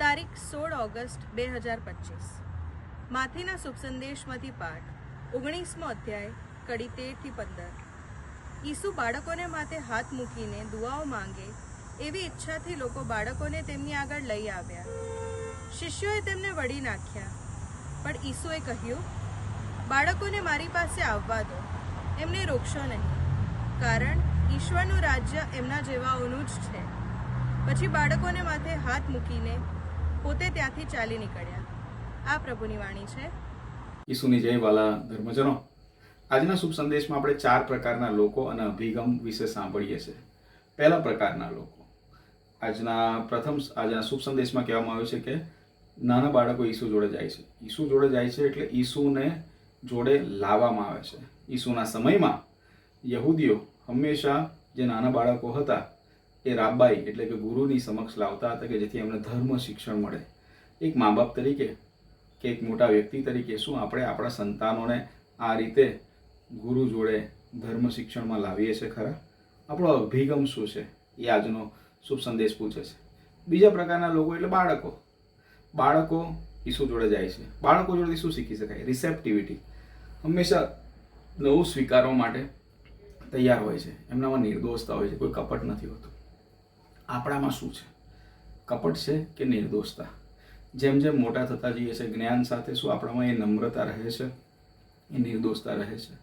August બે હજાર પચીસ. માથીના શુભ સંદેશમાંથી પાઠ, ઓગણીસમો અધ્યાય, કડી તેરથી પંદર. ઈસુ બાળકોને માથે હાથ મૂકીને દુઆઓ માંગે એવી ઈચ્છાથી લોકો બાળકોને તેમની આગળ લઈ આવ્યા. શિષ્યોએ તેમને વળી નાખ્યા. પણ ઈસુએ કહ્યું, બાળકોને મારી પાસે આવવા દો. એમને રોકશો નહીં. કારણ ઈશ્વરનું રાજ્ય એમના જેવાઓનું જ છે. પછી બાળકોને માથે હાથ મૂકીને પોતે ત્યાંથી ચાલી નીકળ્યા. આ પ્રભુની વાણી છે. ઈસુની જય વાલા ધર્મજનો. આજના શુભ સંદેશમાં આપણે ચાર પ્રકારના લોકો અને અભિગમ વિશે સાંભળીએ છીએ. પહેલા પ્રકારના લોકો. આજના પ્રથમ આજના શુભ સંદેશમાં કહેવામાં આવ્યું છે કે નાના બાળકો ઈસુ જોડે જાય છે. ઈસુ જોડે જાય છે એટલે ઈસુને જોડે લાવવામાં આવે છે. ઈસુના સમયમાં યહૂદીઓ હંમેશા જે નાના બાળકો હતા એ રાબાઈ એટલે કે ગુરુની સમક્ષ લાવતા હતા કે જેથી એમને ધર્મ શિક્ષણ મળે. એક મા બાપ તરીકે કે એક મોટા વ્યક્તિ તરીકે શું આપણે આપણા સંતાનોને આ રીતે ગુરુ જોડે ધર્મ શિક્ષણમાં લાવીએ છીએ ખરા? આપણો અભિગમ શું છે? એ આજનો શુભ સંદેશ પૂછે છે. બીજા પ્રકારના લોકો એટલે બાળકો. બાળકો ઈસુ જોડે જાય છે. બાળકો જોડેથી શું શીખી શકાય? રિસેપ્ટિવિટી હંમેશા નવું સ્વીકારવા માટે તૈયાર હોય છે. એમનામાં નિર્દોષતા હોય છે. કોઈ કપટ નથી હોતું. આપણામાં શું છે? કપટ છે કે નિર્દોષતા? જેમ જેમ મોટા થતા જઈએ છે, જ્ઞાન સાથે શું આપણામાં એ નમ્રતા રહે છે? એ નિર્દોષતા રહે છે.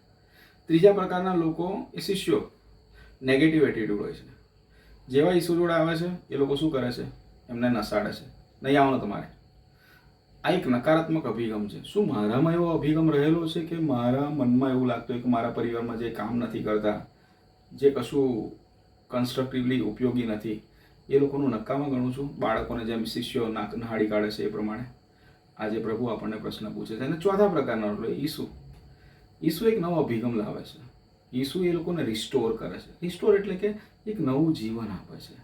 ત્રીજા પ્રકારના લોકો એ શિષ્યો. નેગેટિવ એટીટ્યુડ હોય છે. જેવા ઈસુ જોડે આવે છે, એ લોકો શું કરે છે? એમને નસાડે છે. નહીં આવવાનું તમારે. આ એક નકારાત્મક અભિગમ છે. શું મારામાં એવો અભિગમ રહેલો છે કે મારા મનમાં એવું લાગતું હોય કે મારા પરિવારમાં જે કામ નથી કરતા, જે કશું કન્સ્ટ્રક્ટિવલી ઉપયોગી નથી એ લોકોનું નકામા ગણું છું. બાળકોને જેમ શિષ્યો નહાડી કાઢે છે એ પ્રમાણે. આજે પ્રભુ આપણને પ્રશ્ન પૂછે છે. અને ચોથા પ્રકારનો એટલે ઈસુ. ઈસુ એક નવો અભિગમ લાવે છે. ઈસુ એ લોકોને રિસ્ટોર કરે છે. રિસ્ટોર એટલે કે એક નવું જીવન આપે છે.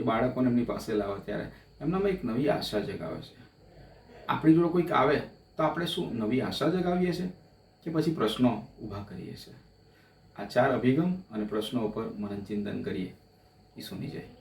એ બાળકોને એમની પાસે લાવે ત્યારે. એમનામાં એક નવી આશા જગાવે છે. આપણી જોડે કોઈક આવે તો આપણે શું નવી આશા જગાવીએ છીએ? કે પછી પ્રશ્નો ઊભા કરીએ છીએ. આ ચાર અભિગમ અને પ્રશ્નો ઉપર મનન ચિંતન કરીએ. ઈસુની જય.